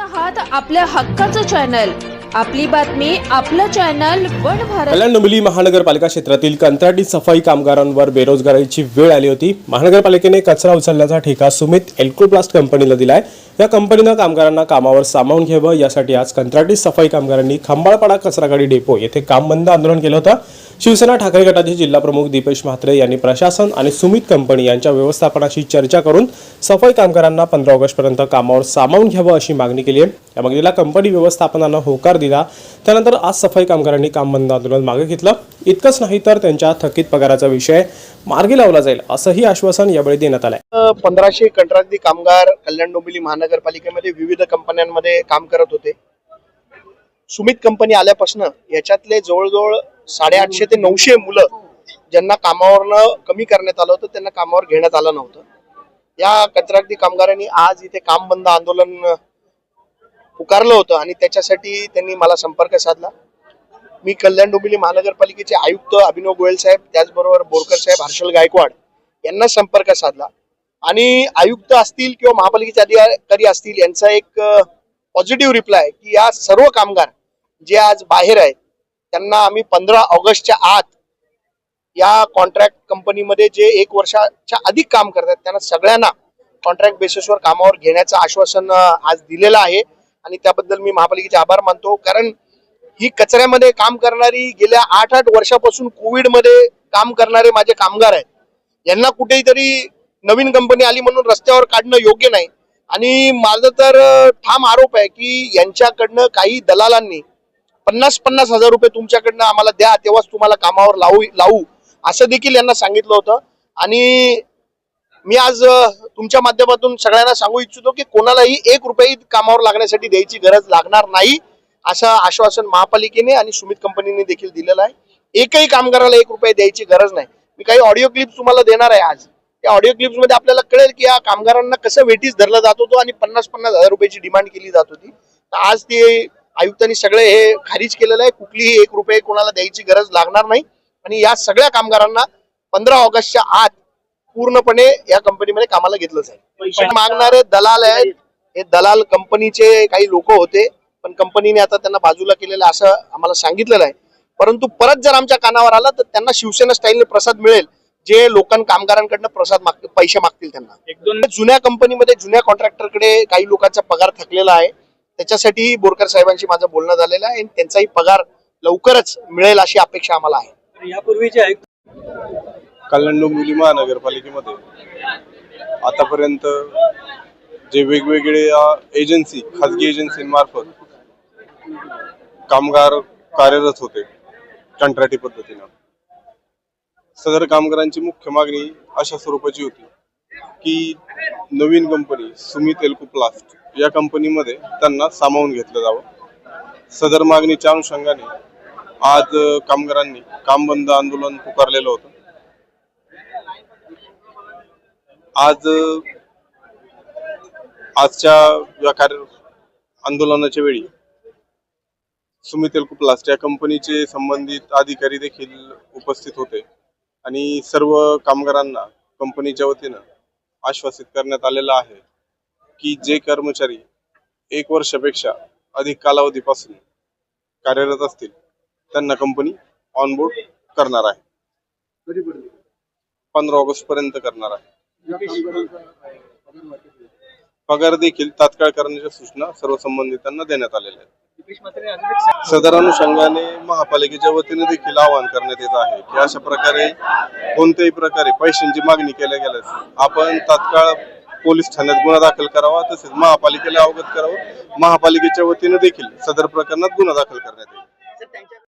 आहात आपल्या हक्काचं चॅनल आपली बातमी आपलं चॅनल वन भारत. कल्याण डोंबिवली महानगरपालिका क्षेत्रातील कंत्राटी सफाई कामगारांवर बेरोजगारीची वेळ आली होती. महानगरपालिकेने कचरा उचलण्याचा ठेका सुमित एल्कोप्लास्ट कंपनीला दिलाय. या कंपनीनं कामगारांना कामावर सामावून घ्यावं यासाठी आज कंत्राटी सफाई कामगारांनी खंबाळपाडा कचरागाडी डेपो येथे काम बंद आंदोलन केलं होतं. शिवसेना ठाकरे गटाचे जिल्हा प्रमुख दीपेश म्हात्रे यांनी प्रशासन आणि सुमित कंपनी यांच्या व्यवस्थापनाशी चर्चा करून सफाई कामगारांना पंधरा ऑगस्टपर्यंत कामावर सामावून घ्यावं अशी मागणी केली आहे. या मागणीला कंपनी व्यवस्थापनानं होकार दिला. त्यानंतर आज सफाई कामगारांनी काम बंद आंदोलन मागे घेतलं. इतकंच नाही तर त्यांच्या थकीत पगाराचा विषय मार्गी लावला जाईल असंही आश्वासन यावेळी देण्यात आलंय. पंधराशे कंत्राटी कामगार कल्याण डोंबिवली महानगरपालिकेमध्ये विविध कंपन्यांमध्ये काम करत होते. सुमित कंपनी आल्यापासून याच्यातले जवळजवळ साडेआठशे ते नऊशे मुलं ज्यांना कामावरनं कमी करण्यात आलं होतं त्यांना कामावर घेण्यात आलं नव्हतं. या कंत्राटी कामगारांनी आज इथे काम बंद आंदोलन पुकारलं होतं आणि त्याच्यासाठी त्यांनी मला संपर्क साधला. मी कल्याण डोंबिवली महानगरपालिकेचे आयुक्त अभिनव गोयल साहेब त्याचबरोबर बोरकर साहेब हर्षल गायकवाड यांना संपर्क साधला. आणि आयुक्त असतील किंवा महापालिकेचे अधिकारी असतील यांचा एक पॉझिटिव्ह रिप्लाय की या सर्व कामगार जे आज बाहेर आहेत त्यांना आम्ही पंधरा ऑगस्टच्या आत या कॉन्ट्रॅक्ट कंपनीमध्ये जे एक वर्षाच्या अधिक काम करतात त्यांना सगळ्यांना कॉन्ट्रॅक्ट बेसिसवर कामावर घेण्याचं आश्वासन आज दिलेलं आहे. आणि त्याबद्दल मी महापालिकेचे आभार मानतो. कारण ही कचऱ्यामध्ये काम करणारी गेल्या आठ आठ वर्षापासून कोविडमध्ये काम करणारे माझे कामगार आहेत. यांना कुठेही तरी नवीन कंपनी आली म्हणून रस्त्यावर काढणं योग्य नाही. आणि माझं तर ठाम आरोप आहे की यांच्याकडनं काही दलालांनी पन्नास पन्नास हजार रुपये तुमच्याकडनं आम्हाला द्या तेव्हाच तुम्हाला कामावर लावू लावू. असं देखील यांना सांगितलं होतं. आणि मी आज तुमच्या माध्यमातून सगळ्यांना सांगू इच्छितो की कोणालाही एक रुपये कामावर लागण्यासाठी द्यायची गरज लागणार नाही असं आश्वासन महापालिकेने आणि सुमित कंपनीने देखील दिलेलं आहे. एकही कामगाराला एक रुपये द्यायची गरज नाही. मी काही ऑडिओ क्लिप्स तुम्हाला देणार आहे आज. त्या ऑडिओ क्लिप्समध्ये आपल्याला कळेल की या कामगारांना कसं वेटीस धरला जात होतो आणि पन्नास पन्नास हजार रुपयाची डिमांड केली जात होती. तर आज ते आयुक्तांनी सगळे हे खारिज केलेलं आहे. कुठलीही एक रुपये कोणाला द्यायची गरज लागणार नाही. आणि या सगळ्या कामगारांना पंधरा ऑगस्टच्या आत पूर्णपणे या कंपनीमध्ये कामाला घेतलं जाईल. मागणारे दलाल आहेत. हे दलाल कंपनीचे काही लोक होते. पण कंपनीने आता त्यांना बाजूला केलेलं आहे असं आम्हाला सांगितलेलं आहे. परंतु परत जर आमच्या कानावर आला तर त्यांना शिवसेना स्टाईलने प्रसाद मिळेल. जे लोकां कामगारांकडनं प्रसाद मागतील पैसे मागतील त्यांना. एक दोन जुन्या कंपनीमध्ये जुन्या कॉन्ट्रॅक्टरकडे काही लोकांचा पगार थकलेला आहे. त्याच्यासाठी बोरकर साहेबांशी माझं बोलणं झालेलं आहे. आणि त्यांचाही पगार लवकरच मिळेल अशी अपेक्षा आम्हाला आहे. यापूर्वीचे आयुक्त कल्याण डोंबिवली महानगरपालिकेमध्ये. आतापर्यंत जे वेगवेगळे एजन्सी खाजगी एजन्सींमार्फत कामगार कार्यरत होते कंत्राटी पद्धतीनं. सदर कामगारांची मुख्य मागणी अशा स्वरूपाची होती की नवीन कंपनी सुमित एल्कोप्लास्ट या कंपनीमध्ये त्यांना सामावून घेतलं जावं. सदर मागणीच्या अनुषंगाने आज कामगारांनी काम बंद आंदोलन पुकारलेलं होतं. आज आजच्या या कार्य आंदोलनाच्या वेळी सुमित एल्कोप्लास्ट या कंपनीचे संबंधित अधिकारी देखील उपस्थित होते आणि सर्व कामगारांना कंपनीच्या वतीनं आश्वासित करण्यात आलेलं आहे. की जे कर्मचारी एक वर्षापेक्षा अधिक कालावधीपासून कार्यरत असतील त्यांना कंपनी ऑनबोर्ड करणार आहे. पंधरा ऑगस्ट पर्यंत करणार आहे. पगार देखील तात्काळ करण्याच्या सूचना सर्व संबंधितांना देण्यात आलेल्या आहेत. सदर अनुषंगाने महापालिकेच्या वतीने देखील आवाहन करण्यात येत आहे की अशा प्रकारे कोणत्याही प्रकारे पैशांची मागणी केल्या गेल्यास आपण तात्काळ पोलीस ठाण्यात गुन्हा दाखल करावा तसेच महापालिकेला अवगत करावं. महापालिकेच्या वतीने देखील सदर प्रकरणात गुन्हा दाखल करण्यात येईल.